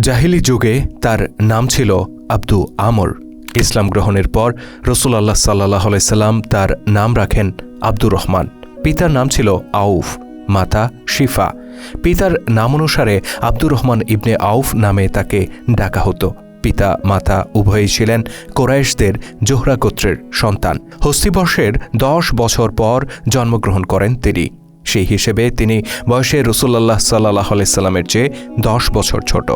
জাহিলি যুগে তার নাম ছিল আব্দু আমর। ইসলাম গ্রহণের পর রসুলাল্লাহ সাল্লাহ সাল্লাম তার নাম রাখেন আব্দুর রহমান। পিতার নাম ছিল আউফ, মাতা শিফা। পিতার নাম অনুসারে আব্দুর রহমান ইবনে আউফ নামে তাকে ডাকা হতো। পিতা, মাতা উভয়ই ছিলেন কোরাইশদের জোহরা গোত্রের সন্তান। হস্তিবর্ষের দশ বছর পর জন্মগ্রহণ করেন তিনি। সেই হিসেবে তিনি বয়সে রসুল্লাহ সাল্লাহ সাল্লামের চেয়ে দশ বছর ছোট।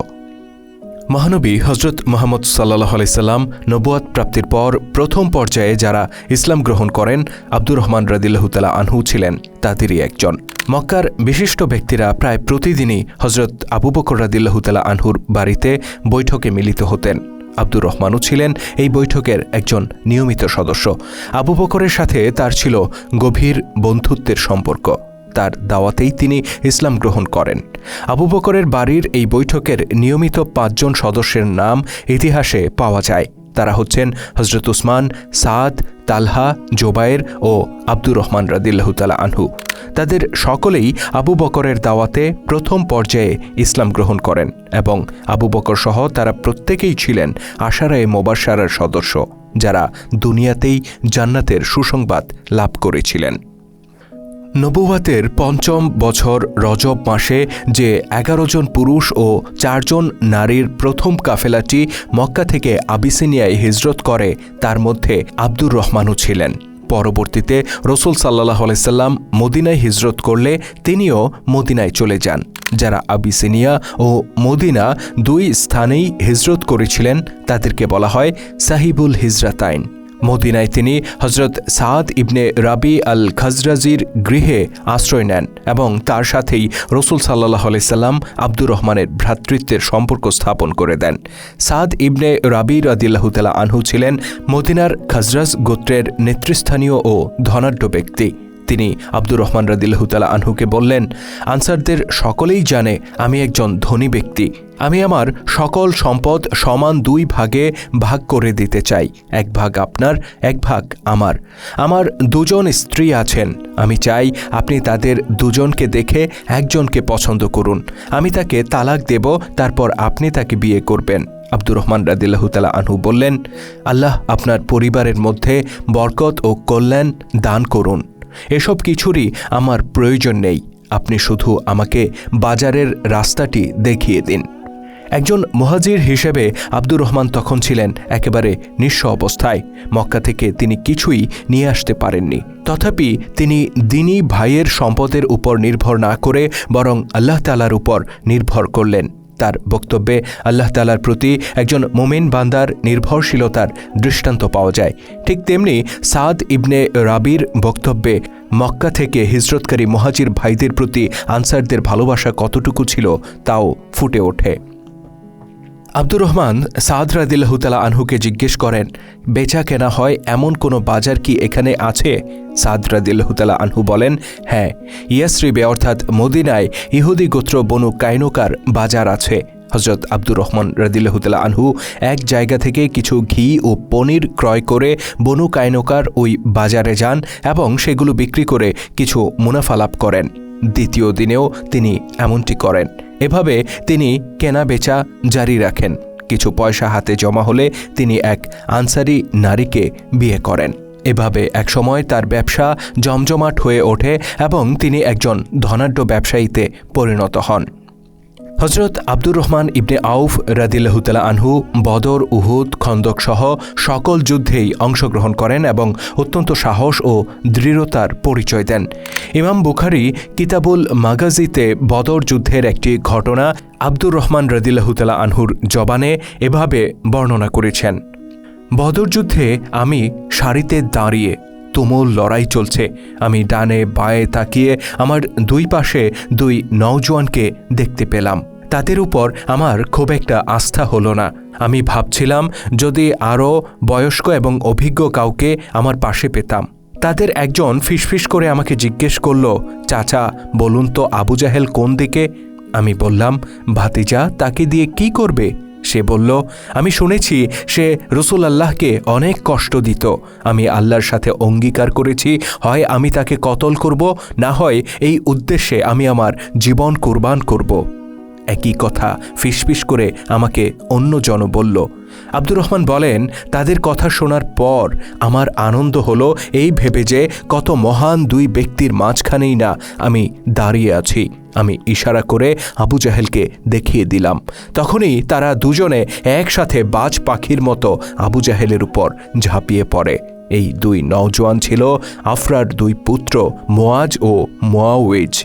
মহানবী হজরত মোহাম্মদ সাল্লাহ আলাইসাল্লাম নবুয়াত প্রাপ্তির পর প্রথম পর্যায়ে যারা ইসলাম গ্রহণ করেন, আব্দুর রহমান রদিল্লাহতালা আনহু ছিলেন তাদেরই একজন। মক্কার বিশিষ্ট ব্যক্তিরা প্রায় প্রতিদিনই হজরত আবু বকর রাদিল্লাহতালা আনহুর বাড়িতে বৈঠকে মিলিত হতেন। আব্দুর রহমানও ছিলেন এই বৈঠকের একজন নিয়মিত সদস্য। আবু বকরের সাথে তার ছিল গভীর বন্ধুত্বের সম্পর্ক। তার দাওয়াতেই তিনি ইসলাম গ্রহণ করেন। আবু বকরের বাড়ির এই বৈঠকের নিয়মিত পাঁচজন সদস্যের নাম ইতিহাসে পাওয়া যায়। তারা হচ্ছেন হজরত উসমান, সাদ, তালহা, জোবায়ের ও আব্দুর রহমান রাদিল্লাহতালা আনহু। তাদের সকলেই আবু বকরের দাওয়াতে প্রথম পর্যায়ে ইসলাম গ্রহণ করেন এবং আবু বকর সহ তারা প্রত্যেকেই ছিলেন আশারায়ে মোবাসারার সদস্য, যারা দুনিয়াতেই জান্নাতের সুসংবাদ লাভ করেছিলেন। নবুয়াতের পঞ্চম বছর রজব মাসে যে এগারো জন পুরুষ ও চারজন নারীর প্রথম কাফেলাটি মক্কা থেকে আবিসিনিয়ায় হিজরত করে, তার মধ্যে আব্দুর রহমানও ছিলেন। পরবর্তীতে রসুল সাল্লাহ আলাইসাল্লাম মদিনায় হিজরত করলে তিনিও মদিনায় চলে যান। যারা আবিসিনিয়া ও মদিনা দুই স্থানেই হিজরত করেছিলেন, তাদেরকে বলা হয় সাহিবুল হিজরাতাইন। মদিনায় তিনি হজরত সাদ ইবনে রাবি আল খাজরাজির গৃহে আশ্রয় নেন এবং তার সাথেই রসুল সাল্লাহ সাল্লাম আব্দুর রহমানের ভ্রাতৃত্বের সম্পর্ক স্থাপন করে দেন। সাদ ইবনে রাবি রাদিল্লাহতালা আনহু ছিলেন মদিনার খাজরাজ গোত্রের নেতৃস্থানীয় ও ধনাঢ্য ব্যক্তি। তিনি আব্দুর রহমান রাদিল্লাহতালা আনহুকে বললেন, আনসারদের সকলেই জানে আমি একজন ধনী ব্যক্তি। আমি আমার সকল সম্পদ সমান দুই ভাগে ভাগ করে দিতে চাই। এক ভাগ আপনার, এক ভাগ আমার। আমার দুজন স্ত্রী আছেন। আমি চাই আপনি তাদের দুজনকে দেখে একজনকে পছন্দ করুন। আমি তাকে তালাক দেব, তারপর আপনি তাকে বিয়ে করবেন। আব্দুর রহমান রাদিল্লাহতালা আনহু বললেন, আল্লাহ আপনার পরিবারের মধ্যে বরকত ও কল্যাণ দান করুন। এসব কিছুরই আমার প্রয়োজন নেই। আপনি শুধু আমাকে বাজারের রাস্তাটি দেখিয়ে দিন। একজন মহাজির হিসেবে আব্দুর রহমান তখন ছিলেন একেবারে নিঃস্ব অবস্থায়। মক্কা থেকে তিনি কিছুই নিয়ে আসতে পারেননি। তথাপি তিনি দিনী ভাইয়ের সম্পদের উপর নির্ভর না করে বরং আল্লাহ তালার উপর নির্ভর করলেন। তার বক্তব্যে আল্লাহ তালার প্রতি একজন মোমেন বান্দার নির্ভরশীলতার দৃষ্টান্ত পাওয়া যায়। ঠিক তেমনি সাদ ইবনে রাবির বক্তব্যে মক্কা থেকে হিজরতকারী মহাজির ভাইদের প্রতি আনসারদের ভালোবাসা কতটুকু ছিল তাও ফুটে ওঠে। আব্দুর রহমান সাদ রাদিল্লাহতালা আনহুকে জিজ্ঞেস করেন, বেচা কেনা হয় এমন কোনো বাজার কি এখানে আছে? সাদ রাদিল্লাহতালা আনহু বলেন হ্যাঁ ইয়াসরিবে অর্থাৎ মদিনায় ইহুদি গোত্র বনু কাইনোকার বাজার আছে। হজরত আব্দুর রহমান রদিল্লাহতালা আনহু এক জায়গা থেকে কিছু ঘি ও পনির ক্রয় করে বনু কাইনোকার ওই বাজারে যান এবং সেগুলো বিক্রি করে কিছু মুনাফা লাভ করেন। দ্বিতীয় দিনেও তিনি এমনটি করেন। এভাবে তিনি কেনা বেচা জারি রাখেন। কিছু পয়সা হাতে জমা হলে তিনি এক আনসারি নারীকে বিয়ে করেন। এভাবে একসময় তার ব্যবসা জমজমাট হয়ে ওঠে এবং তিনি একজন ধনাঢ্য ব্যবসায়ীতে পরিণত হন। হজরত আব্দুর রহমান ইবনে আউফ রাদিল্লাহতালা আনহু, বদর, উহুদ, খন্দক সহ সকল যুদ্ধেই অংশগ্রহণ করেন এবং অত্যন্ত সাহস ও দৃঢ়তার পরিচয় দেন। ইমাম বুখারি কিতাবুল মাগাজিতে বদর যুদ্ধের একটি ঘটনা আব্দুর রহমান রদিল্লাহতালা আনহুর জবানে এভাবে বর্ণনা করেছেন, বদর যুদ্ধে আমি সারিতে দাঁড়িয়ে তুমুল লড়াই চলছে। আমি ডানে বায়ে তাকিয়ে আমার দুই পাশে দুই নওজোয়ানকে দেখতে পেলাম। তাদের উপর আমার খুব একটা আস্থা হলো না। আমি ভাবছিলাম যদি আরও বয়স্ক এবং অভিজ্ঞ কাউকে আমার পাশে পেতাম। তাদের একজন ফিসফিস করে আমাকে জিজ্ঞেস করল, চাচা, বলুন তো আবু জাহেল কোন দিকে? আমি বললাম, ভাতিজা তাকে দিয়ে কি করবে? সে বলল, আমি শুনেছি সে রসুল আল্লাহকে অনেক কষ্ট দিত। আমি আল্লাহর সাথে অঙ্গীকার করেছি। হয় আমি তাকে কতল করব, না হয় এই উদ্দেশ্যে আমি আমার জীবন কোরবান করব। একই কথা ফিসফিস করে আমাকে অন্য জন বলল, আব্দুর রহমান বলেন, তাদের কথা শোনার পর আমার আনন্দ হলো এই ভেবে যে কত মহান দুই ব্যক্তির মাঝখানেই না আমি দাঁড়িয়ে আছি। আমি ইশারা করে আবু জাহেলকে দেখিয়ে দিলাম। তখনই তারা দুজনে একসাথে বাজ পাখির মতো আবু জাহেলের উপর ঝাঁপিয়ে পড়ে। এই দুই নওজোয়ান ছিল আফরার দুই পুত্র মোয়াজ ও মোয়াউইজ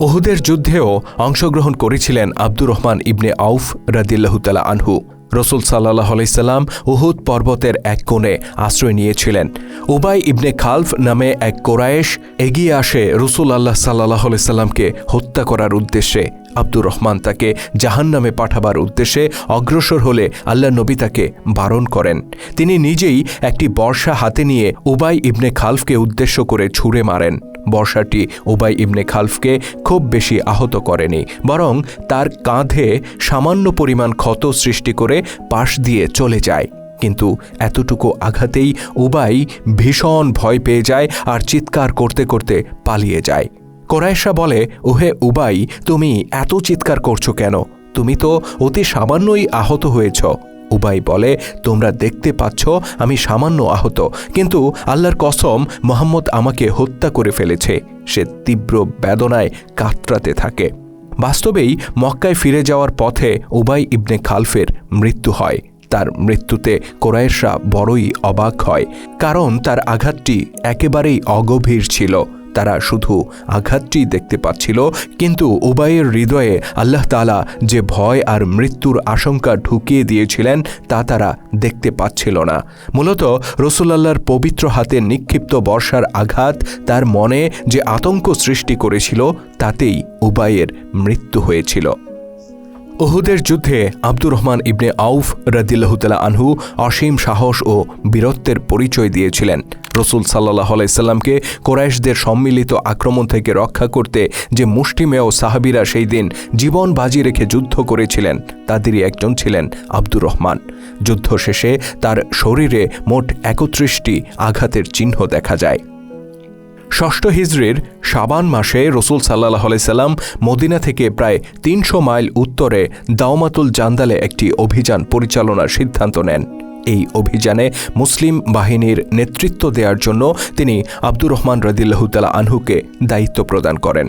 ওহুদের যুদ্ধেও অংশগ্রহণ করেছিলেন আব্দুর রহমান ইবনে আউফ রাদিল্লাহতালা আনহু। রসুল সাল্লাহ আলাইসাল্লাম উহুদ পর্বতের এক কোণে আশ্রয় নিয়েছিলেন। উবাই ইবনে খালফ নামে এক কোরায়েশ এগিয়ে আসে রসুল আল্লাহ সাল্লাহ আলাইসাল্লামকে হত্যা করার উদ্দেশ্যে। আব্দুর রহমান তাকে জাহান নামে পাঠাবার উদ্দেশ্যে অগ্রসর হলে আল্লাহ নবী তাকে বারণ করেন। তিনি নিজেই একটি বর্ষা হাতে নিয়ে উবাই ইবনে খালফকে উদ্দেশ্য করে ছুঁড়ে মারেন। বর্ষাটি উবাই ইবনে খালফকে খুব বেশি আহত করেনি, বরং তার কাঁধে সামান্য পরিমাণ ক্ষত সৃষ্টি করে পাশ দিয়ে চলে যায়। কিন্তু এতটুকু আঘাতেই উবাই ভীষণ ভয় পেয়ে যায় আর চিৎকার করতে করতে পালিয়ে যায়। কোরাইশা বলে, ওহে উবাই, তুমি এত চিৎকার করছ কেন? তুমি তো অতি সামান্যই আহত হয়েছ। উবাই বলে, তোমরা দেখতে পাচ্ছ, আমি সামান্য আহত। কিন্তু আল্লাহর কসম, মোহাম্মদ আমাকে হত্যা করে ফেলেছে। সে তীব্র বেদনায় কাতরাতে থাকে। বাস্তবেই মক্কায় ফিরে যাওয়ার পথে উবাই ইবনে খালফের মৃত্যু হয়। তার মৃত্যুতে কোরাইশরা বড়ই অবাক হয়। কারণ তার আঘাতটি একেবারেই অগভীর ছিল। তারা শুধু আঘাতটি দেখতে পাচ্ছিল, কিন্তু উবাইয়ের হৃদয়ে আল্লাহ তালা যে ভয় আর মৃত্যুর আশঙ্কা ঢুকিয়ে দিয়েছিলেন, তা তারা দেখতে পাচ্ছিল না। মূলত রসুলাল্লাহর পবিত্র হাতে নিক্ষিপ্ত বর্ষার আঘাত তার মনে যে আতঙ্ক সৃষ্টি করেছিল, তাতেই উবাইয়ের মৃত্যু হয়েছিল। ওহুদের যুদ্ধে আব্দুর রহমান ইবনে আউফ রদিল্লাহতালা আনহু অসীম সাহস ও বীরত্বের পরিচয় দিয়েছিলেন। রসুল সাল্লাহ আলাইসাল্লামকে কোরাইশদের সম্মিলিত আক্রমণ থেকে রক্ষা করতে যে মুষ্টিমেয় সাহাবিরা সেই দিন জীবন বাজি রেখে যুদ্ধ করেছিলেন, তাদেরই একজন ছিলেন আব্দুর রহমান। যুদ্ধ শেষে তার শরীরে মোট একত্রিশটি আঘাতের চিহ্ন দেখা যায়। ষষ্ঠ হিজড়ির সাবান মাসে রসুল সাল্লাহ আলাইসাল্লাম মদিনা থেকে প্রায় তিনশো মাইল উত্তরে দাওমাতুল জান্দালে একটি অভিযান পরিচালনার সিদ্ধান্ত নেন। এই অভিযানে মুসলিম বাহিনীর নেতৃত্ব দেওয়ার জন্য তিনি আব্দুর রহমান রদিল্লাহুতালা আনহুকে দায়িত্ব প্রদান করেন।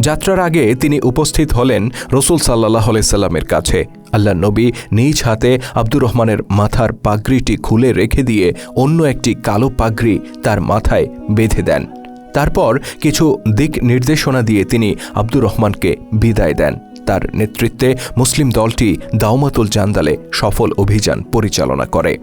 যাত্রার আগে তিনি উপস্থিত হলেন রসুল সাল্লাহ সাল্লামের কাছে। আল্লাহ নবী নিজ হাতে আব্দুর রহমানের মাথার পাগড়িটি খুলে রেখে দিয়ে অন্য একটি কালো পাগড়ি তার মাথায় বেঁধে দেন। তারপর কিছু দিক নির্দেশনা দিয়ে তিনি আব্দুর রহমানকে বিদায় দেন। তার নেতৃত্বে মুসলিম দলটি দাওমাতুল জান্দালে সফল অভিযান পরিচালনা করে।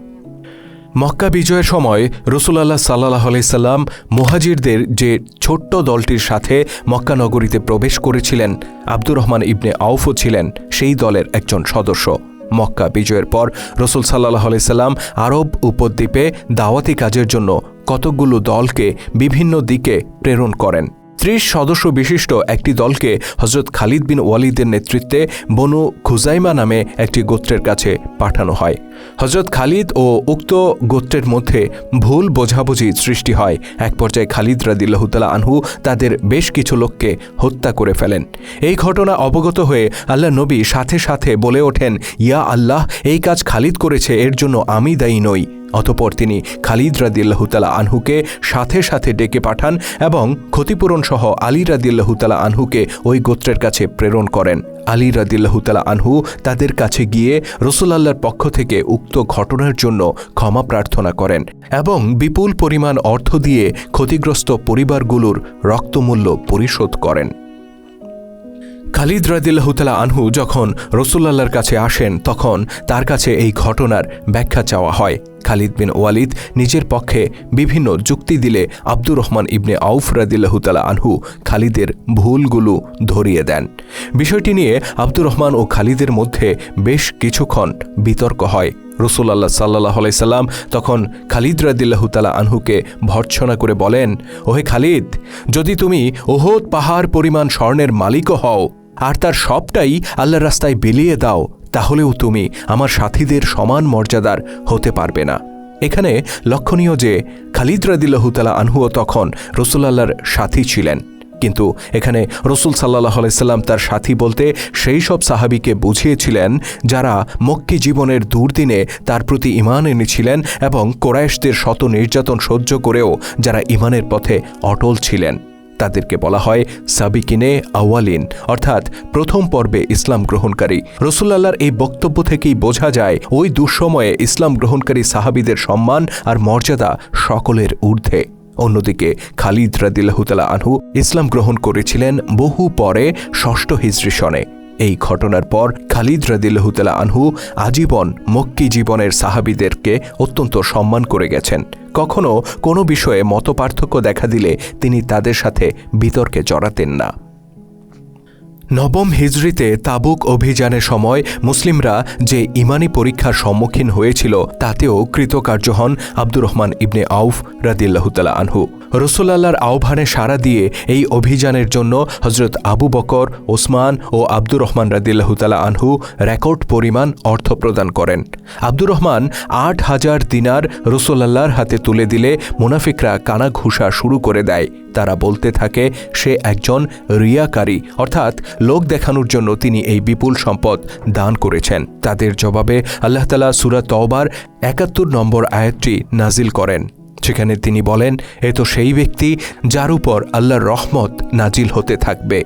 মক্কা বিজয়ের সময় রসুলাল্লাহ সাল্লাহ সাল্লাম মুহাজিরদের যে ছোট্ট দলটির সাথে মক্কা নগরীতে প্রবেশ করেছিলেন, আব্দুর রহমান ইবনে আউফও ছিলেন সেই দলের একজন সদস্য। মক্কা বিজয়ের পর রসুল সাল্লাহ সাল্লাম আরব উপদ্বীপে দাওয়াতি কাজের জন্য কতকগুলো দলকে বিভিন্ন দিকে প্রেরণ করেন। ত্রিশ সদস্য বিশিষ্ট একটি দলকে হজরত খালিদ বিন ওয়ালিদের নেতৃত্বে বনু খুজাইমা নামে একটি গোত্রের কাছে পাঠানো হয়। হজরত খালিদ ও উক্ত গোত্রের মধ্যে ভুল বোঝাবুঝি সৃষ্টি হয়। এক পর্যায়ে খালিদ রাদিল্লাহতালা আনহু তাদের বেশ কিছু লোককে হত্যা করে ফেলেন। এই ঘটনা অবগত হয়ে আল্লাহ নবী সাথে সাথে বলে ওঠেন, ইয়া আল্লাহ, এই কাজ খালিদ করেছে, এর জন্য আমি দায়ী নই। অতপর তিনি খালিদ রাদিল্লাহুতালা আনহুকে সাথে সাথে ডেকে পাঠান এবং ক্ষতিপূরণ সহ আলী রাদিল্লাহুতালা আনহুকে ওই গোত্রের কাছে প্রেরণ করেন। আলী রাদিল্লাহুতালা আনহু তাদের কাছে গিয়ে রসুলাল্লাহর পক্ষ থেকে উক্ত ঘটনার জন্য ক্ষমা প্রার্থনা করেন এবং বিপুল পরিমাণ অর্থ দিয়ে ক্ষতিগ্রস্ত পরিবারগুলোর রক্তমূল্য পরিশোধ করেন। খালিদ রাদিল্লাহতালা আনহু যখন রসুল্লাহর কাছে আসেন, তখন তার কাছে এই ঘটনার ব্যাখ্যা চাওয়া হয়। খালিদ বিন ওয়ালিদ নিজের পক্ষে বিভিন্ন যুক্তি দিলে আব্দুর রহমান ইবনে আউফ রাদিল্লাহতালা আনহু খালিদের ভুলগুলো ধরিয়ে দেন। বিষয়টি নিয়ে আব্দুর রহমান ও খালিদের মধ্যে বেশ কিছুক্ষণ বিতর্ক হয়। রসুল্লাহ সাল্লাহ সাল্লাম তখন খালিদ রাদিল্লাহতালা আনহুকে ভর্ৎসনা করে বলেন, ওহে খালিদ, যদি তুমি ওহদ পাহাড় পরিমাণ স্বর্ণের মালিকও হও, আর তার সবটাই আল্লাহর রাস্তায় বিলিয়ে দাও তাহলেও তুমি আমার সাথীদের সমান মর্যাদার হতে পারবে না। এখানে লক্ষণীয় যে, খালিদ রাদিল্লাহুতালা আনহুও তখন রসুলাল্লাহর সাথী ছিলেন। কিন্তু এখানে রসুল সাল্লাহ আলাইসাল্লাম তার সাথী বলতে সেই সব সাহাবিকে বুঝিয়েছিলেন যারা মক্কি জীবনের দুর্দিনে তার প্রতি ইমান এনেছিলেন এবং কোরাইশদের শত নির্যাতন সহ্য করেও যারা ইমানের পথে অটল ছিলেন। তাদেরকে বলা হয় সাবিকিনে আওয়ালিন, অর্থাৎ প্রথম পর্বে ইসলাম গ্রহণকারী। রসুল্লাহর এই বক্তব্য থেকেই বোঝা যায়, ওই দুঃসময়ে ইসলাম গ্রহণকারী সাহাবিদের সম্মান আর মর্যাদা সকলের ঊর্ধ্বে। অন্যদিকে খালিদ রাদিল্লাহুতালা আনহু ইসলাম গ্রহণ করেছিলেন বহু পরে ষষ্ঠ হিজরি সনে। এই ঘটনার পর খালিদ রাদিল্লাহুতালা আনহু আজীবন মক্কি জীবনের সাহাবিদেরকে অত্যন্ত সম্মান করে গেছেন। কখনও কোনো বিষয়ে মতপার্থক্য দেখা দিলে তিনি তাদের সাথে বিতর্কে জড়াতেন না। নবম হিজরিতে তাবুক অভিযানের সময় মুসলিমরা যে ইমানি পরীক্ষার সম্মুখীন হয়েছিল, তাতেও কৃতকার্য হন আব্দুর রহমান ইবনে আউফ রাদিল্লাহুতালা আনহু। রসুল্লাহর আহ্বানে সাড়া দিয়ে এই অভিযানের জন্য হজরত আবু বকর, ওসমান ও আব্দুর রহমান রাদিল্লাহুতালা আনহু রেকর্ড পরিমাণ অর্থ প্রদান করেন। আব্দুর রহমান আট হাজার দিনার রসুল্লাহর হাতে তুলে দিলে মুনাফিকরা কানা ঘুষা শুরু করে দেয়। তারা বলতে থাকে, সে একজন রিয়াকারী। অর্থাৎ লোক দেখানোর জন্য তিনি এই বিপুল সম্পদ দান করেছেন। তাদের জবাবে আল্লাহ তালা সুরা তওবার একাত্তর নম্বর আয়াতটি নাজিল করেন সেখানে তিনি বলেন, এ তো সেই ব্যক্তি যার উপর আল্লাহর রহমত নাজিল হতে থাকবে।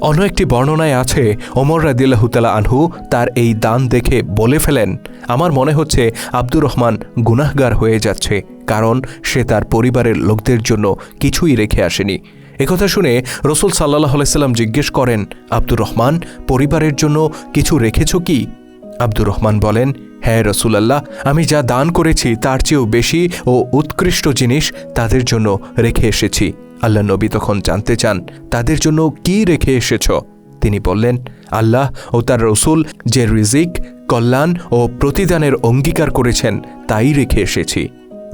অন্য একটি বর্ণনায় আছে, ওমর রাদিল্লাহুতালা আনহু তার এই দান দেখে বলে ফেলেন, আমার মনে হচ্ছে আব্দুর রহমান গুনাহগার হয়ে যাচ্ছে। কারণ সে তার পরিবারের লোকদের জন্য কিছুই রেখে আসেনি। একথা শুনে রসুল সাল্লাহ আলাইসাল্লাম জিজ্ঞেস করেন, আব্দুর রহমান, পরিবারের জন্য কিছু রেখেছ কি? আব্দুর রহমান বলেন হ্যাঁ রসুলাল্লাহ, আমি যা দান করেছি তার চেয়েও বেশি ও উৎকৃষ্ট জিনিস তাদের জন্য রেখে এসেছি। আল্লাহ নবী তখন জানতে চান, তাদের জন্য কি রেখে এসেছ? তিনি বললেন, আল্লাহ ও তার রসুল যে রিজিক, কল্যাণ ও প্রতিদানের অঙ্গীকার করেছেন, তাই রেখে এসেছি।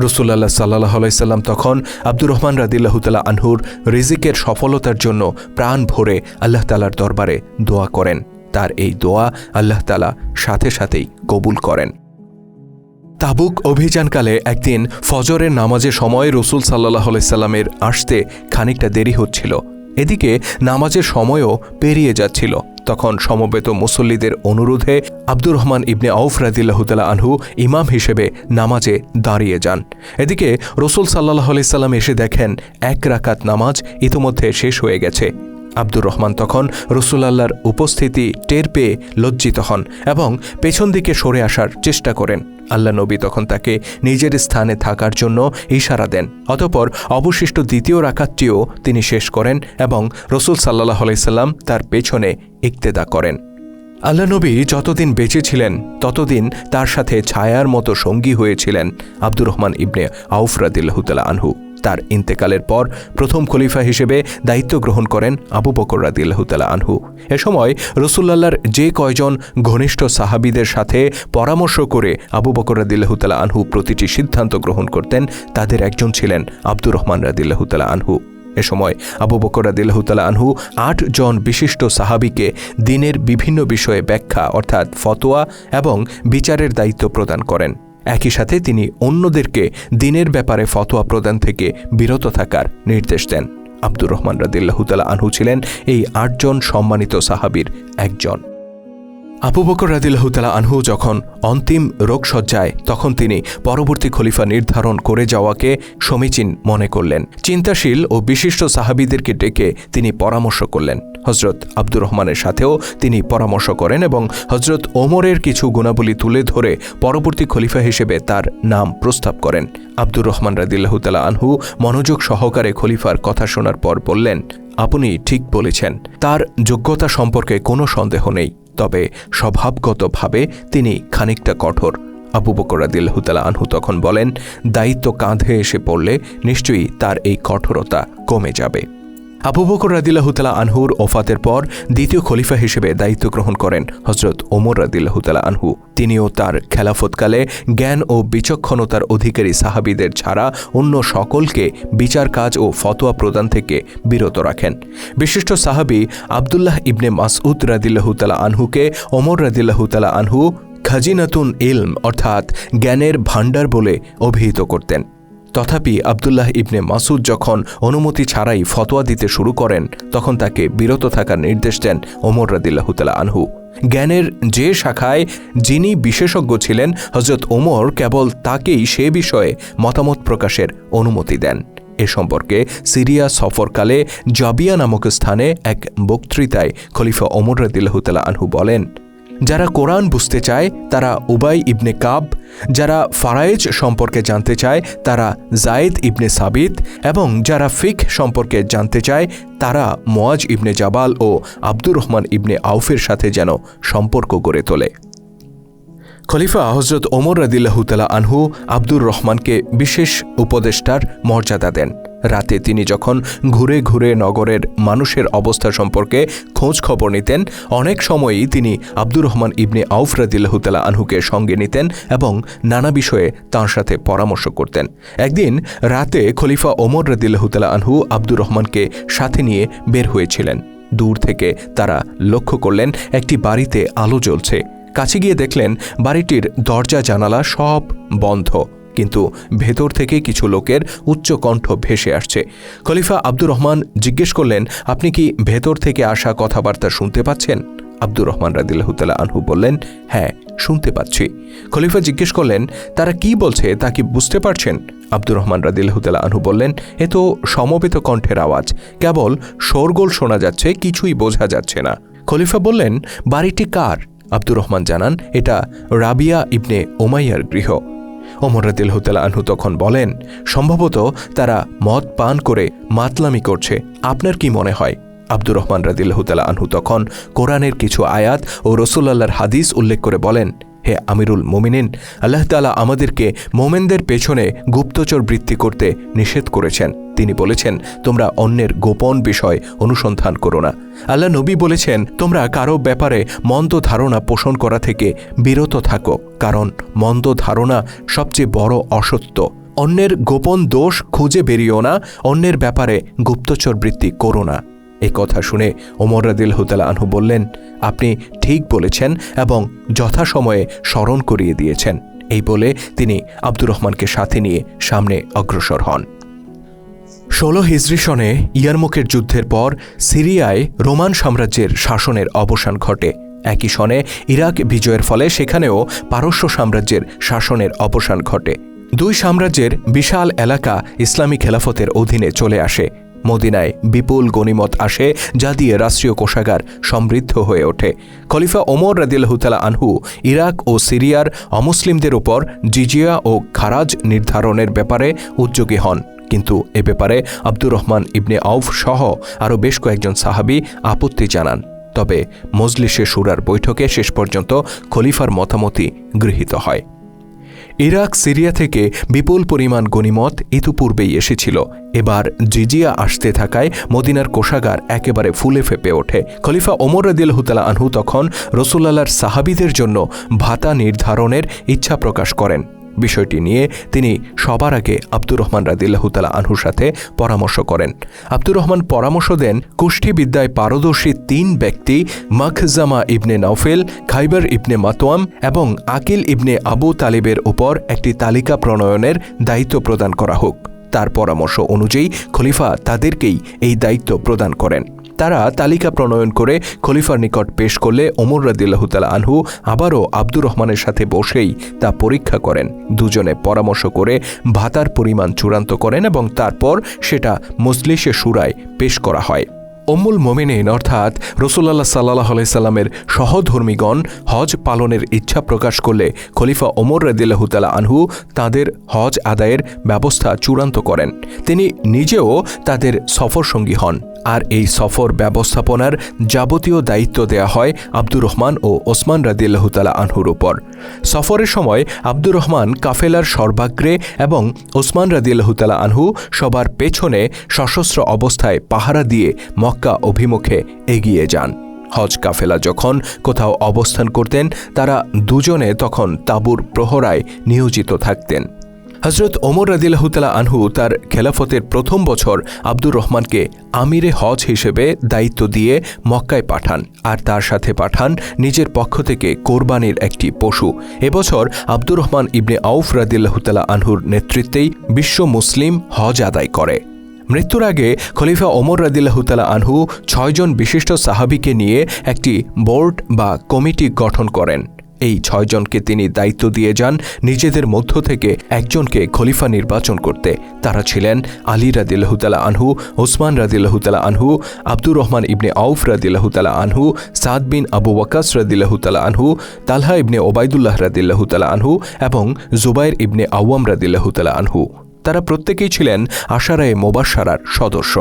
রসুল্লাহ সাল্লাহ আলাইসাল্লাম তখন আব্দুর রহমান রাদিল্লাহতালা আনহুর রিজিকের সফলতার জন্য প্রাণ ভরে আল্লাহ তালার দরবারে দোয়া করেন। তার এই দোয়া আল্লাহ তালা সাথে সাথেই কবুল করেন। তাবুক অভিযানকালে একদিন ফজরের নামাজের সময় রসুল সাল্লাহ সাল্লামের আসতে খানিকটা দেরি হচ্ছিল। এদিকে নামাজের সময়ও পেরিয়ে যাচ্ছিল। তখন সমবেত মুসল্লিদের অনুরোধে আব্দুর রহমান ইবনে আউফ রাদিল্লাহুতালা আনহু ইমাম হিসেবে নামাজে দাঁড়িয়ে যান। এদিকে রসুল সাল্লাহ সাল্লাম এসে দেখেন, এক রাকাত নামাজ ইতোমধ্যে শেষ হয়ে গেছে। আব্দুর রহমান তখন রসুলাল্লাহর উপস্থিতি টের পেয়ে লজ্জিত হন এবং পেছন দিকে সরে আসার চেষ্টা করেন। আল্লাহ নবী তখন তাকে নিজের স্থানে থাকার জন্য ইশারা দেন। অতপর অবশিষ্ট দ্বিতীয় রাকাতটিও তিনি শেষ করেন এবং রসুল সাল্লাহ আলাইসাল্লাম তার পেছনে ইক্তেদা করেন। আল্লানবী যতদিন বেঁচে ছিলেন, ততদিন তার সাথে ছায়ার মতো সঙ্গী হয়েছিলেন আব্দুর রহমান ইবনে আউফ রাদিল্লাহুতালা আনহু। তার ইন্তেকালের পর প্রথম খলিফা হিসেবে দায়িত্ব গ্রহণ করেন আবু বকর রাদিল্লাহুতালা আনহু। এ সময় রসুল্লাহর যে কয়জন ঘনিষ্ঠ সাহাবিদের সাথে পরামর্শ করে আবু বকর রাদিল্লাহুতালা আনহু প্রতিটি সিদ্ধান্ত গ্রহণ করতেন, তাদের একজন ছিলেন আব্দুর রহমান রাদিল্লাহুতালা আনহু। এ সময় আবু বকর রাদিল্লাহুতালা আনহু আট জন বিশিষ্ট সাহাবিকে দিনের বিভিন্ন বিষয়ে ব্যাখ্যা অর্থাৎ ফতোয়া এবং বিচারের দায়িত্ব প্রদান করেন। একই সাথে তিনি অন্যদেরকে দিনের ব্যাপারে ফতোয়া প্রদান থেকে বিরত থাকার নির্দেশ দেন। আব্দুর রহমান রাদিল্লাহতালা আনহু ছিলেন এই আটজন সম্মানিত সাহাবির একজন। আবু বকর রাদিল্লাহুতালা আনহু যখন অন্তিম রোগসজ্জায় তখন তিনি পরবর্তী খলিফা নির্ধারণ করে যাওয়াকে সমীচীন মনে করলেন। চিন্তাশীল ও বিশিষ্ট সাহাবিদেরকে ডেকে তিনি পরামর্শ করলেন। হজরত আব্দুর রহমানের সাথেও তিনি পরামর্শ করেন এবং হজরত ওমরের কিছু গুণাবলী তুলে ধরে পরবর্তী খলিফা হিসেবে তার নাম প্রস্তাব করেন। আব্দুর রহমান রাদিল্লাহুতালা আনহু মনোযোগ সহকারে খলিফার কথা শোনার পর বললেন, আপনি ঠিক বলেছেন। তার যোগ্যতা সম্পর্কে কোনো সন্দেহ নেই। তবে স্বভাবগতভাবে তিনি খানিকটা কঠোর। আবু বকরাদিল্লাহুতালা আনহু তখন বলেন, দায়িত্ব কাঁধে এসে পড়লে নিশ্চয়ই তার এই কঠোরতা কমে যাবে। আবু বকর রাদিল্লাহুতালা আনহুর ওফাতের পর দ্বিতীয় খলিফা হিসেবে দায়িত্ব গ্রহণ করেন হজরত ওমর রাদিল্লাহুতালা আনহু। তিনিও তার খেলাফতকালে জ্ঞান ও বিচক্ষণতার অধিকারী সাহাবিদের ছাড়া অন্য সকলকে বিচার কাজ ও ফতোয়া প্রদান থেকে বিরত রাখেন। বিশিষ্ট সাহাবি আবদুল্লাহ ইবনে মাসউদ রাদিল্লাহুতালা আনহুকে ওমর রাদিল্লাহুতালা আনহু খাজিনাতুন ইলম অর্থাৎ জ্ঞানের ভাণ্ডার বলে অভিহিত করতেন। তথাপি আবদুল্লাহ ইবনে মাসুদ যখন অনুমতি ছাড়াই ফতোয়া দিতে শুরু করেন, তখন তাকে বিরত থাকার নির্দেশ দেন ওমর রাদিল্লাহতালা আনহু। জ্ঞানের যে শাখায় যিনি বিশেষজ্ঞ ছিলেন হজরত ওমর কেবল তাকেই সে বিষয়ে মতামত প্রকাশের অনুমতি দেন। এ সম্পর্কে সিরিয়া সফরকালে জাবিয়া নামক স্থানে এক বক্তৃতায় খলিফা ওমর রদিল্লাহতালা আনহু বলেন, যারা কোরআন বুঝতে চায়, তারা উবাই ইবনে কাব যারা ফারায়েজ সম্পর্কে জানতে চায়, তারা জায়েদ ইবনে সাবিত, এবং যারা ফিক সম্পর্কে জানতে চায়, তারা মোয়াজ ইবনে জাবাল ও আব্দুর রহমান ইবনে আউফের সাথে যেন সম্পর্ক গড়ে তোলে। খলিফা হজরত ওমর রদিল্লাহতালা আনহু আব্দুর রহমানকে বিশেষ উপদেষ্টার মর্যাদা দেন। রাতে তিনি যখন ঘুরে ঘুরে নগরের মানুষের অবস্থা সম্পর্কে খোঁজ খবর নিতেন, অনেক সময়ই তিনি আব্দুর রহমান ইবনে আউফ রাদিল্লাহতালা আনহুকে সঙ্গে নিতেন এবং নানা বিষয়ে তাঁর সাথে পরামর্শ করতেন। একদিন রাতে খলিফা ওমর রাদিল্লাহতালা আনহু আব্দুর রহমানকে সাথে নিয়ে বের হয়েছিলেন। দূর থেকে তারা লক্ষ্য করলেন, একটি বাড়িতে আলো জ্বলছে। কাছে গিয়ে দেখলেন বাড়িটির দরজা জানালা সব বন্ধ। কিন্তু ভেতর থেকে কিছু লোকের উচ্চ কণ্ঠ ভেসে আসছে। খলিফা আব্দুর রহমান জিজ্ঞেস করলেন, আপনি কি ভেতর থেকে আসা কথাবার্তা শুনতে পাচ্ছেন? আব্দুর রহমান রাদিল্লাহতালা আনহু বললেন হ্যাঁ শুনতে পাচ্ছি। খলিফা জিজ্ঞেস করলেন, তারা কি বলছে তা কি বুঝতে পারছেন? আব্দুর রহমান রাদিল্লাহতালা আনহু বললেন, এ তো সমবেত কণ্ঠের আওয়াজ। কেবল শোরগোল শোনা যাচ্ছে, কিছুই বোঝা যাচ্ছে না। খলিফা বললেন, বাড়িটি কার? আব্দুর রহমান জানান, এটা রাবিয়া ইবনে ওমাইয়ার গৃহ। ওমর হুতাল আনহু তখন বলেন, সম্ভবত তারা মদ পান করে মাতলামি করছে। আপনার কি মনে হয়? আব্দুর রহমান রাদিল্লাহতালা আনহু তখন কোরআনের কিছু আয়াত ও রসুল্লাহর হাদিস উল্লেখ করে বলেন হে আমিরুল মোমিনিন, আল্লাহ তালা আমাদেরকে মোমেনদের পেছনে গুপ্তচর বৃত্তি করতে নিষেধ করেছেন। তিনি বলেছেন, তোমরা অন্যের গোপন বিষয় অনুসন্ধান করো না। আল্লাহ নবী বলেছেন, তোমরা কারও ব্যাপারে মন্দ ধারণা পোষণ করা থেকে বিরত থাকো, কারণ মন্দ ধারণা সবচেয়ে বড় অসত্য। অন্যের গোপন দোষ খুঁজে বেরিয়েও না, অন্যের ব্যাপারে গুপ্তচর বৃত্তি করো না। এই কথা শুনে ওমর রাদিল হুতালা আনহু বললেন, আপনি ঠিক বলেছেন এবং যথাসময়ে স্মরণ করিয়ে দিয়েছেন। এই বলে তিনি আব্দুর রহমানকে সাথে নিয়ে সামনে অগ্রসর হন। ষোলো হিজরি সনে ইয়ারমুকের যুদ্ধের পর সিরিয়ায় রোমান সাম্রাজ্যের শাসনের অবসান ঘটে। একই সনে ইরাক বিজয়ের ফলে সেখানেও পারস্য সাম্রাজ্যের শাসনের অবসান ঘটে। দুই সাম্রাজ্যের বিশাল এলাকা ইসলামী খেলাফতের অধীনে চলে আসে। মদিনায় বিপুল গণিমত আসে যা দিয়ে রাষ্ট্রীয় কোষাগার সমৃদ্ধ হয়ে ওঠে। খলিফা ওমর রাদিল্লাহতালা আনহু ইরাক ও সিরিয়ার অমুসলিমদের উপর জিজিয়া ও খারাজ নির্ধারণের ব্যাপারে উদ্যোগী হন। কিন্তু এ ব্যাপারে আব্দুর রহমান ইবনে আউফ সহ আরও বেশ কয়েকজন সাহাবি আপত্তি জানান। তবে মজলিসে সুরার বৈঠকে শেষ পর্যন্ত খলিফার মতামতি গৃহীত হয়। ইরাক, সিরিয়া থেকে বিপুল পরিমাণ গণিমত ইতুপূর্বেই এসেছিল। এবার জিজিয়া আসতে থাকায় মদিনার কোষাগার একেবারে ফুলে ফেপে ওঠে। খলিফা ওমর রদিল হুতালা আনহু তখন রসুল্লাহর সাহাবিদের জন্য ভাতা নির্ধারণের ইচ্ছা প্রকাশ করেন। বিষয়টি নিয়ে তিনি সবার আগে আব্দুর রহমান রাদিল্লাহতালা আনহুর সাথে পরামর্শ করেন। আব্দুর রহমান পরামর্শ দেন কুষ্ঠিবিদ্যায় পারদর্শী তিন ব্যক্তি মখজামা ইবনে নওফেল, খাইবার ইবনে মাতোয়াম এবং আকিল ইবনে আবু তালিবের উপর একটি তালিকা প্রণয়নের দায়িত্ব প্রদান করা হোক। তার পরামর্শ অনুযায়ী খলিফা তাদেরকেই এই দায়িত্ব প্রদান করেন। তারা তালিকা প্রণয়ন করে খলিফার নিকট পেশ করলে ওমর রাদিল্লাহতালা আনহু আবারও আব্দুর রহমানের সাথে বসেই তা পরীক্ষা করেন। দুজনে পরামর্শ করে ভাতার পরিমাণ চূড়ান্ত করেন এবং তারপর সেটা মজলিসে সুরায় পেশ করা হয়। অম্মুল মোমেনিন অর্থাৎ রসুল্লাহ সাল্লাহ আলাইসাল্লামের সহধর্মীগণ হজ পালনের ইচ্ছা প্রকাশ করলে খলিফা ওমর রদিল্লাহতালা আনহু তাদের হজ আদায়ের ব্যবস্থা চূড়ান্ত করেন। তিনি নিজেও তাদের সফরসঙ্গী হন। আর এই সফর ব্যবস্থাপনার যাবতীয় দায়িত্ব দেয়া হয় আব্দুর রহমান ও ওসমান রাদিল্লাহতালা আনহুর উপর। সফরের সময় আব্দুর রহমান কাফেলার সর্বাগ্রে এবং ওসমান রাদিল্লাহতালা আনহু সবার পেছনে সশস্ত্র অবস্থায় পাহারা দিয়ে মক্কা অভিমুখে এগিয়ে যান। হজ কাফেলা যখন কোথাও অবস্থান করতেন, তারা দুজনে তখন তাঁবুর প্রহরায় নিয়োজিত থাকতেন। হজরত ওমর রাদিল্লাহতালা আনহু তার খেলাফতের প্রথম বছর আব্দুর রহমানকে আমিরে হজ হিসেবে দায়িত্ব দিয়ে মক্কায় পাঠান আর তার সাথে পাঠান নিজের পক্ষ থেকে কোরবানির একটি পশু। এবছর আব্দুর রহমান ইবনে আউফ রাদিল্লাহতালা আনহুর নেতৃত্বেই বিশ্ব মুসলিম হজ আদায় করে। মৃত্যুর আগে খলিফা ওমর রাদিল্লাহতালা আনহু ছয়জন বিশিষ্ট সাহাবিকে নিয়ে একটি বোর্ড বা কমিটি গঠন করেন। এই ছয়জনকে তিনি দায়িত্ব দিয়ে যান নিজেদের মধ্য থেকে একজনকে খলিফা নির্বাচন করতে। তারা ছিলেন আলী রাদিল্লাহতালা আনহু, ওসমান রাদিল্লাহতালা আনহু, আব্দুর রহমান ইবনে আউফ রাদিল্লাহতালা আনহু, সাদ বিন আবু ওয়াকাস রাদিল্লাহতালা আনহু, তালহা ইবনে ওবায়দুল্লাহ রাদিল্লাহতালা আনহু এবং জুবাইর ইবনে আওয়াম রাদিল্লাহতালা আনহু। তারা প্রত্যেকেই ছিলেন আশারায়ে মোবাসারার সদস্য।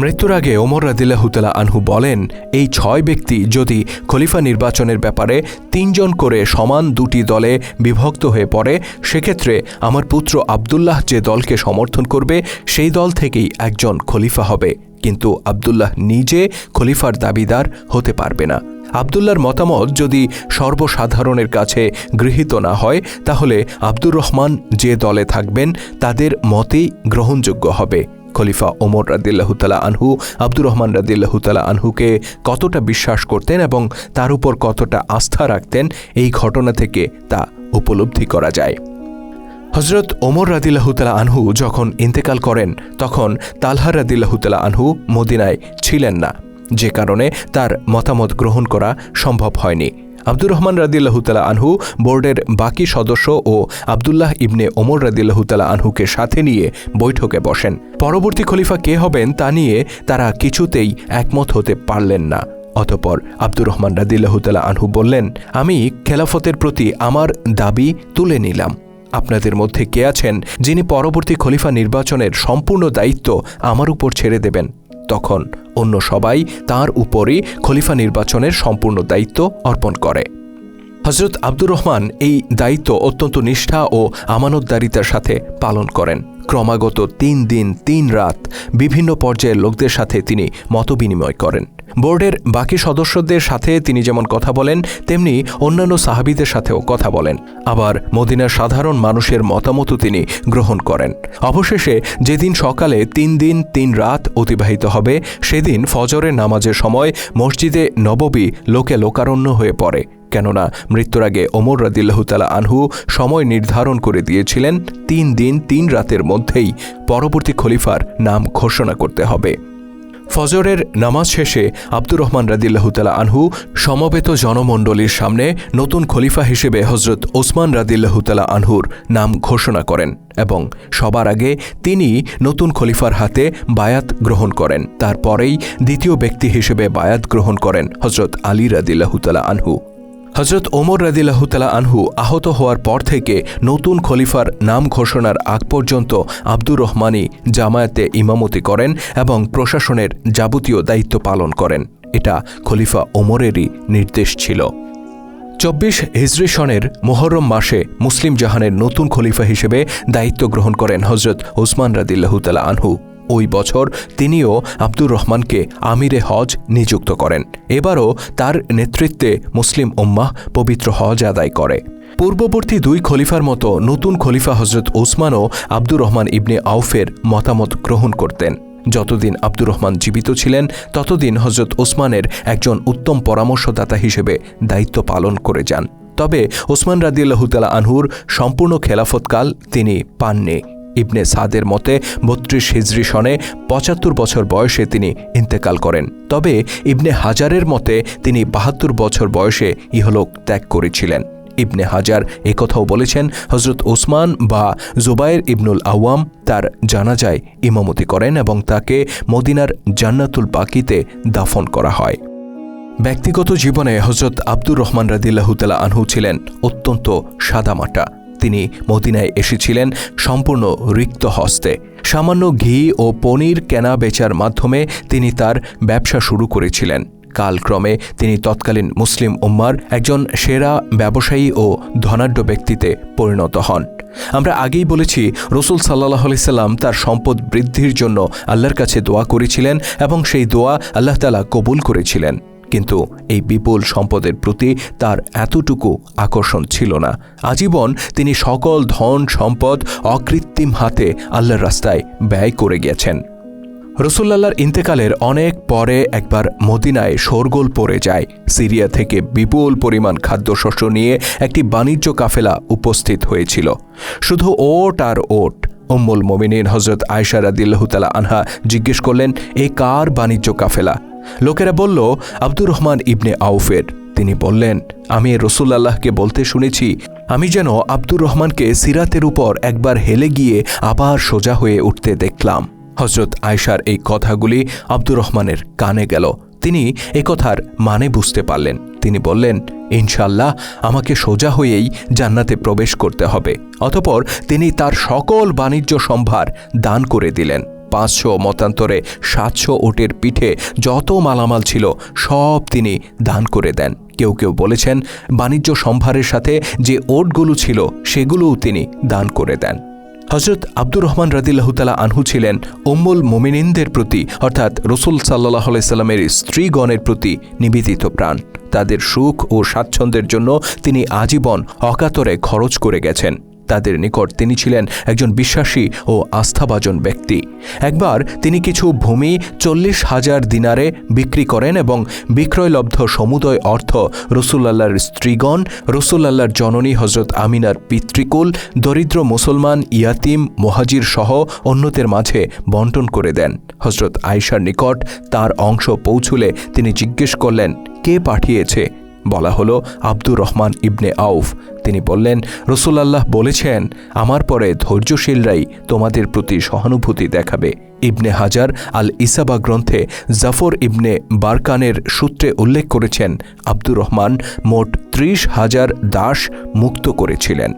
মৃত্যুর আগে ওমর রাদিল্লাহুতালা আনহু বলেন, এই ছয় ব্যক্তি যদি খলিফা নির্বাচনের ব্যাপারে তিনজন করে সমান দুটি দলে বিভক্ত হয়ে পড়ে, সেক্ষেত্রে আমার পুত্র আবদুল্লাহ যে দলকে সমর্থন করবে, সেই দল থেকেই একজন খলিফা হবে। কিন্তু আবদুল্লাহ নিজে খলিফার দাবিদার হতে পারবে না। আবদুল্লার মতামত যদি সর্বসাধারণের কাছে গৃহীত না হয়, তাহলে আব্দুর রহমান যে দলে থাকবেন, তাদের মতেই গ্রহণযোগ্য হবে। খলিফা ওমর রাদিল্লাহতালা আনহু, আব্দুর রহমান রাদিল্লাহতালা আনহুকে কতটা বিশ্বাস করতেন এবং তার উপর কতটা আস্থা রাখতেন, এই ঘটনা থেকে তা উপলব্ধি করা যায়। হজরত ওমর রাদিল্লাহতালা আনহু যখন ইন্তেকাল করেন, তখন তালহা রাদিল্লাহতালা আনহু মদিনায় ছিলেন না। যে কারণে তার মতামত গ্রহণ করা সম্ভব হয়নি। আব্দুর রহমান রাদিল্লাহতালা আনহু বোর্ডের বাকি সদস্য ও আবদুল্লাহ ইবনে ওমর রাদিল্লাহতালা আনহুকে সাথে নিয়ে বৈঠকে বসেন। পরবর্তী খলিফা কে হবেন তা নিয়ে তারা কিছুতেই একমত হতে পারলেন না। অতপর আব্দুর রহমান রাদিল্লাহতালা আনহু বললেন, আমি খেলাফতের প্রতি আমার দাবি তুলে নিলাম। আপনাদের মধ্যে কে আছেন যিনি পরবর্তী খলিফা নির্বাচনের সম্পূর্ণ দায়িত্ব আমার উপর ছেড়ে দেবেন? তখন অন্য সবাই তার উপরই খলিফা নির্বাচনের সম্পূর্ণ দায়িত্ব অর্পণ করে। হজরত আব্দুর রহমান এই দায়িত্ব অত্যন্ত নিষ্ঠা ও আমানতদারিতার সাথে পালন করেন। ক্রমাগত তিন দিন, তিন রাত বিভিন্ন পর্যায়ের লোকদের সাথে তিনি মতবিনিময় করেন। বোর্ডের বাকি সদস্যদের সাথে তিনি যেমন কথা বলেন, তেমনি অন্যান্য সাহাবিদের সাথেও কথা বলেন। আবার মদিনার সাধারণ মানুষের মতামতও তিনি গ্রহণ করেন। অবশেষে যেদিন সকালে তিন দিন তিন রাত অতিবাহিত হবে, সেদিন ফজরের নামাজের সময় মসজিদে নববী লোকে লোকারণ্য হয়ে পড়ে। কেননা মৃত্যুর আগে ওমর রাদিল্লাহতালা আনহু সময় নির্ধারণ করে দিয়েছিলেন, তিন দিন তিন রাতের মধ্যেই পরবর্তী খলিফার নাম ঘোষণা করতে হবে। ফজরের নামাজ শেষে আব্দুর রহমান রাদিল্লাহতালা আনহু সমবেত জনমণ্ডলীর সামনে নতুন খলিফা হিসেবে হজরত ওসমান রাদিল্লাহতালা আনহুর নাম ঘোষণা করেন এবং সবার আগে তিনি নতুন খলিফার হাতে বায়াত গ্রহণ করেন। তারপরেই দ্বিতীয় ব্যক্তি হিসেবে বায়াত গ্রহণ করেন হজরত আলী রাদিল্লাহতালা আনহু। হজরত ওমর রাদিল্লাহতালা আনহু আহত হওয়ার পর থেকে নতুন খলিফার নাম ঘোষণার আগ পর্যন্ত আব্দুর রহমানই জামায়াতে ইমামতি করেন এবং প্রশাসনের যাবতীয় দায়িত্ব পালন করেন। এটা খলিফা ওমরেরই নির্দেশ ছিল। চব্বিশ হিজরি সনের মোহরম মাসে মুসলিম জাহানের নতুন খলিফা হিসেবে দায়িত্ব গ্রহণ করেন হজরত ওসমান রাদিল্লাহতালা আনহু। ওই বছর তিনিও আব্দুর রহমানকে আমিরে হজ নিযুক্ত করেন। এবারও তার নেতৃত্বে মুসলিম উম্মাহ পবিত্র হজ আদায় করে। পূর্ববর্তী দুই খলিফার মতো নতুন খলিফা হজরত ওসমানও আব্দুর রহমান ইবনে আউফের মতামত গ্রহণ করতেন। যতদিন আব্দুর রহমান জীবিত ছিলেন, ততদিন হজরত ওসমানের একজন উত্তম পরামর্শদাতা হিসেবে দায়িত্ব পালন করে যান। তবে ওসমান রাদিয়াল্লাহুতালা আনহুর সম্পূর্ণ খেলাফতকাল তিনি পাননি। ইবনে সাদের মতে বত্রিশ হিজরি সনে পঁচাত্তর বছর বয়সে তিনি ইন্তেকাল করেন। তবে ইবনে হাজারের মতে তিনি বাহাত্তর বছর বয়সে ইহলোক ত্যাগ করেছিলেন। ইবনে হাজার একথাও বলেছেন হজরত ওসমান বা জুবাইর ইবনুল আওয়াম তার জানাজায় ইমামতি করেন এবং তাকে মদিনার জান্নাতুল বাকিতে দাফন করা হয়। ব্যক্তিগত জীবনে হজরত আব্দুর রহমান রাদিল্লাহুতালা আনহু ছিলেন অত্যন্ত সাদামাটা। তিনি মদিনায় এসেছিলেন সম্পূর্ণ রিক্ত হস্তে। সামান্য ঘি ও পনির কেনা বেচার মাধ্যমে তিনি তার ব্যবসা শুরু করেছিলেন। কালক্রমে তিনি তৎকালীন মুসলিম উম্মার একজন সেরা ব্যবসায়ী ও ধনাঢ্য ব্যক্তিতে পরিণত হন। আমরা আগেই বলেছি, রসুল সাল্লাহ সাল্লাম তার সম্পদ বৃদ্ধির জন্য আল্লাহর কাছে দোয়া করেছিলেন এবং সেই দোয়া আল্লাহ তালা কবুল করেছিলেন। কিন্তু এই বিপুল সম্পদের প্রতি তার এতটুকু আকর্ষণ ছিল না। আজীবন তিনি সকল ধন সম্পদ অকৃত্রিম হাতে আল্লাহর রাস্তায় ব্যয় করে গেছেন রসুল্লাহর ইন্তেকালের অনেক পরে একবার মদিনায় শোরগোল পড়ে যায়। সিরিয়া থেকে বিপুল পরিমাণ খাদ্যশস্য নিয়ে একটি বাণিজ্য কাফেলা উপস্থিত হয়েছিল। শুধু ওট আর ওট। উম্মুল মোমিনিন হজরত আয়সা রাদিল্লাহতালা আনহা জিজ্ঞেস করলেন, এ কার বাণিজ্য কাফেলা? লোকেরা বলল, আব্দুর রহমান ইবনে আউফের। তিনি বললেন, আমি রসুল্লাহকে বলতে শুনেছি, আমি যেন আব্দুর রহমানকে সিরাতের উপর একবার হেলে গিয়ে আবার সোজা হয়ে উঠতে দেখলাম। হজরত আয়সার এই কথাগুলি আব্দুর রহমানের কানে গেল। তিনি এ কথার মানে বুঝতে পারলেন। তিনি বললেন ইনশাল্লাহ আমাকে সোজা হয়েই জান্নাতে প্রবেশ করতে হবে। অতপর তিনি তার সকল বাণিজ্য সম্ভার দান করে দিলেন। পাঁচশো মতান্তরে সাতশো ওটের পিঠে যত মালামাল ছিল, সব তিনি দান করে দেন। কেউ কেউ বলেছেন, বাণিজ্য সম্ভারের সাথে যে ওটগুলো ছিল, সেগুলোও তিনি দান করে দেন। হজরত আব্দুর রহমান রাদিল্লাহতালা আনহু ছিলেন উম্মুল মোমিনিনদের প্রতি, অর্থাৎ রসুল সাল্লাহ সাল্লামের স্ত্রীগণের প্রতি নিবেদিত প্রাণ। তাদের সুখ ও স্বাচ্ছন্দ্যের জন্য তিনি আজীবন অকাতরে খরচ করে গেছেন। তাদের নিকট তিনি ছিলেন একজন বিশ্বাসী ও আস্থাভাজন ব্যক্তি। একবার তিনি কিছু ভূমি চল্লিশ হাজার দিনারে বিক্রি করেন এবং বিক্রয়লব্ধ সমুদয় অর্থ রসুল্লাহর স্ত্রীগণ রসুল্লাহর জননী হজরত আমিনার পিতৃকুল, দরিদ্র মুসলমান ইয়াতিম, মোহাজির সহ অন্যদের মাঝে বন্টন করে দেন। হজরত আয়সার নিকট তার অংশ পৌঁছুলে তিনি জিজ্ঞেস করলেন, কে পাঠিয়েছে বলা হলো আব্দুর রহমান ইবনে আউফ। তিনি বললেন, রসুলাল্লাহ বলেছেন, আমার পরে ধৈর্যশীলরাই তোমাদের প্রতি সহানুভূতি দেখাবে। ইবনে হাজার আল ইসাবা গ্রন্থে জাফর ইবনে বারকানের সূত্রে উল্লেখ করেছেন, আব্দুর রহমান মোট ত্রিশ হাজার দাস মুক্ত করেছিলেন।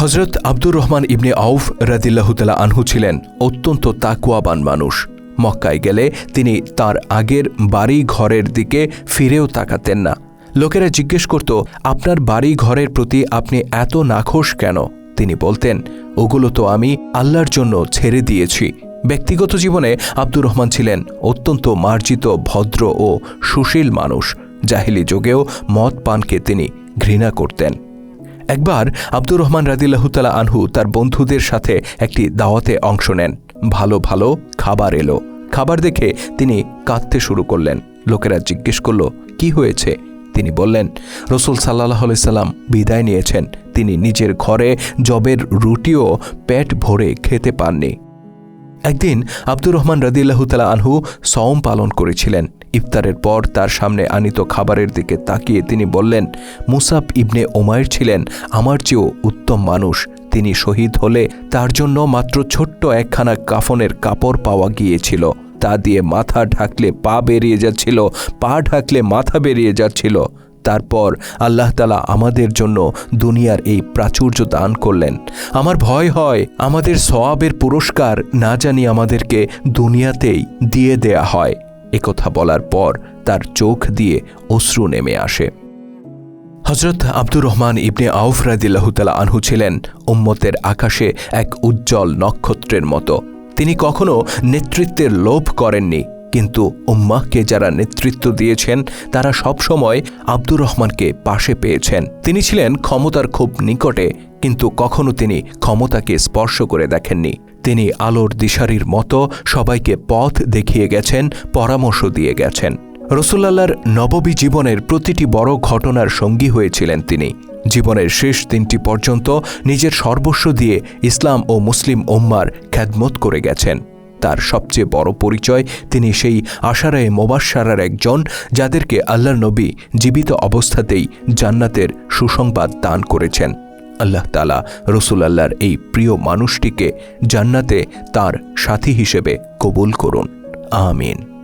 হজরত আব্দুর রহমান ইবনে আউফ রাদিল্লাহতালা আনহু ছিলেন অত্যন্ত তাকুয়াবান মানুষ। মক্কায় গেলে তিনি তার আগের বাড়ি ঘরের দিকে ফিরেও তাকাতেন না। লোকেরা জিজ্ঞেস করত, আপনার বাড়ি ঘরের প্রতি আপনি এত নাখোশ কেন? তিনি বলতেন, ওগুলো তো আমি আল্লাহর জন্য ছেড়ে দিয়েছি। ব্যক্তিগত জীবনে আব্দুর রহমান ছিলেন অত্যন্ত মার্জিত, ভদ্র ও সুশীল মানুষ। জাহিলি যুগেও মদ পানকে তিনি ঘৃণা করতেন। একবার আব্দুর রহমান রাদিল্লাহতালা আনহু তার বন্ধুদের সাথে একটি দাওয়াতে অংশ নেন। ভালো ভালো খাবার এলো। খাবার দেখে তিনি কাঁদতে শুরু করলেন। লোকেরা জিজ্ঞেস করল, কি হয়েছে? তিনি বললেন, রসুল সাল্লাহ সাল্লাম বিদায় নিয়েছেন। তিনি নিজের ঘরে জবের রুটিও পেট ভরে খেতে পাননি। একদিন আব্দুর রহমান রাদিল্লাহতালা আনহু সওম পালন করেছিলেন। ইফতারের পর তার সামনে আনিত খাবারের দিকে তাকিয়ে তিনি বললেন, মুসাব ইবনে ওমায়ের ছিলেন, আমার চেয়েও উত্তম মানুষ। তিনি শহীদ হলে তার জন্য মাত্র ছোট্ট একখানা কাফনের কাপড় পাওয়া গিয়েছিল। তা দিয়ে মাথা ঢাকলে পা বেরিয়ে যাচ্ছিল, পা ঢাকলে মাথা বেরিয়ে যাচ্ছিল। তারপর আল্লাহ তালা আমাদের জন্য দুনিয়ার এই প্রাচুর্য দান করলেন। আমার ভয় হয় আমাদের সওয়াবের পুরস্কার না জানি আমাদেরকে দুনিয়াতেই দিয়ে দেয়া হয়। একথা বলার পর তার চোখ দিয়ে অশ্রু নেমে আসে। হজরত আব্দুর রহমান ইবনে আউফ রাদিল্লাহতালা আনহু ছিলেন উম্মতের আকাশে এক উজ্জ্বল নক্ষত্রের মতো। তিনি কখনো নেতৃত্বের লোভ করেননি। কিন্তু উম্মাহকে যারা নেতৃত্ব দিয়েছেন, তারা সবসময় আব্দুর রহমানকে পাশে পেয়েছেন। তিনি ছিলেন ক্ষমতার খুব নিকটে, কিন্তু কখনো তিনি ক্ষমতাকে স্পর্শ করে দেখেননি। তিনি আলোর দিশারির মতো সবাইকে পথ দেখিয়ে গেছেন, পরামর্শ দিয়ে গেছেন। রসুল্লাহর নববী জীবনের প্রতিটি বড় ঘটনার সঙ্গী হয়েছিলেন তিনি। জীবনের শেষ দিনটি পর্যন্ত নিজের সর্বস্ব দিয়ে ইসলাম ও মুসলিম ওম্মার খ্যাদমত করে গেছেন। তার সবচেয়ে বড় পরিচয়, তিনি সেই আশারায় মোবাসারার একজন, যাদেরকে আল্লাহ নবী জীবিত অবস্থাতেই জান্নাতের সুসংবাদ দান করেছেন। আল্লাহ তালা রসুল আল্লাহর এই প্রিয় মানুষটিকে জান্নাতে তার সাথী হিসেবে কবুল করুন। আমিন।